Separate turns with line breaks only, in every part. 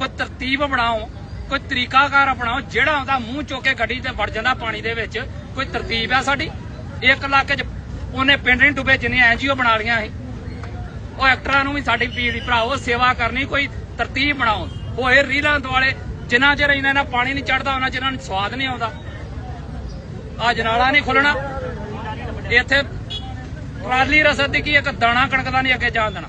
ਕੋਈ ਤਰਤੀਬ ਬਣਾਓ, ਕੋਈ ਤਰੀਕਾਕਾਰ ਅਪਣਾਓ ਜਿਹੜਾ ਆਉਂਦਾ ਮੂੰਹ ਚੁੱਕ ਕੇ ਗੱਡੀ ਤੇ ਵੜ ਜਾਂਦਾ ਪਾਣੀ ਦੇ ਵਿੱਚ, ਕੋਈ ਤਰਤੀਬ ਆ ਸਾਡੀ? ਇੱਕ ਇਲਾਕੇ 'ਚ ਉਹਨੇ ਪਿੰਡ ਨਹੀਂ ਡੁੱਬੇ ਜਿੰਨੇ ਐਨਜੀਓ ਬਣਾ ਲਈਆਂ ਸੀ। ਉਹ ਐਕਟਰਾਂ ਨੂੰ ਵੀ ਸਾਡੀ ਪੀੜੀ ਭਰਾਓ ਸੇਵਾ ਕਰਨੀ, ਕੋਈ ਤਰਤੀਬ ਬਣਾਓ। ਹੋਏ ਰੀਲਾਂ ਦੁਆਲੇ ਜਿੰਨਾ ਚਿਰ ਇਹਨਾਂ ਨਾਲ ਪਾਣੀ ਨਹੀਂ ਚੜਦਾ, ਉਹਨਾਂ ਚਿਰ ਇਹਨਾਂ ਨੂੰ ਸਵਾਦ ਨਹੀਂ ਆਉਂਦਾ। ਆ ਜਨਾਲਾ ਨਹੀਂ ਖੁੱਲਣਾ। ਇੱਥੇ ਟਰਾਲੀ ਰਸਦ ਦੀ ਕੀ ਇੱਕ ਦਾਣਾ ਕਣਕ ਦਾ ਨਹੀਂ ਅੱਗੇ ਜਾਣ ਦੇਣਾ।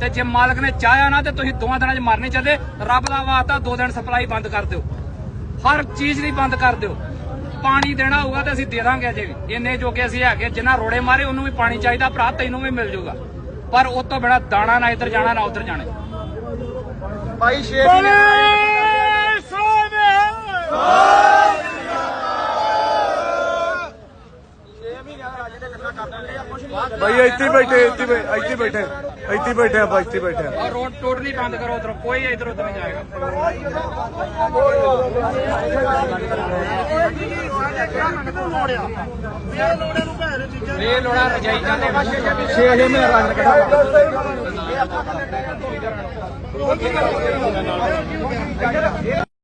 ਤੇ ਜੇ ਮਾਲਕ ਨੇ ਚਾਹਿਆ ਨਾ ਤੇ ਤੁਸੀਂ ਦੋਵਾਂ ਦਿਨਾਂ 'ਚ ਮਰ ਨਹੀਂ ਚੱਲੇ। ਰੱਬ ਦਾ ਵਾਸਤਾ ਦੋ ਦਿਨ ਸਪਲਾਈ ਬੰਦ ਕਰ ਦਿਓ। ਹਰ ਚੀਜ਼ ਦੀ ਬੰਦ ਕਰ ਦਿਓ। ਪਾਣੀ ਦੇਣਾ ਹੋਊਗਾ ਤੇ ਅਸੀਂ ਦੇ ਦਾਂਗੇ ਅਜੇ ਵੀ। ਇੰਨੇ ਜੋਗੇ ਅਸੀਂ ਹੈਗੇ ਜਿੰਨਾ ਰੋੜੇ ਮਾਰੇ ਉਹਨੂੰ ਵੀ ਪਾਣੀ ਚਾਹੀਦਾ ਭਰਾ ਤੈਨੂੰ ਵੀ ਮਿਲ ਜਾਊਗਾ ਪਰ ਉਹ ਤੋਂ ਬਿਨਾ ਦਾਣਾ ਨਾ ਇੱਧਰ ਜਾਣਾ ਨਾ ਉੱਧਰ ਜਾਣਾ।
ਭਾਈ ਭਾਈ ਇੱਥੇ ਹੀ ਬੈਠੇ ਇੱਥੇ ਹੀ ਬੈ- ਇੱਥੇ ਹੀ ਬੈਠੇ ਇੱਥੇ ਹੀ ਬੈਠੇ ਆਪਾਂ ਇੱਥੇ ਹੀ ਬੈਠੇ ਆ
ਔਰ ਰੋਡ ਟੋਟਲੀ ਬੰਦ ਕਰੋ ਉਧਰੋਂ ਕੋਈ ਇੱਧਰ ਉੱਧਰ ਨਹੀਂ ਜਾਏਗਾ ਇਹ ਲੋੜਾ ਰਜਾਈ ਜਾਂਦੇ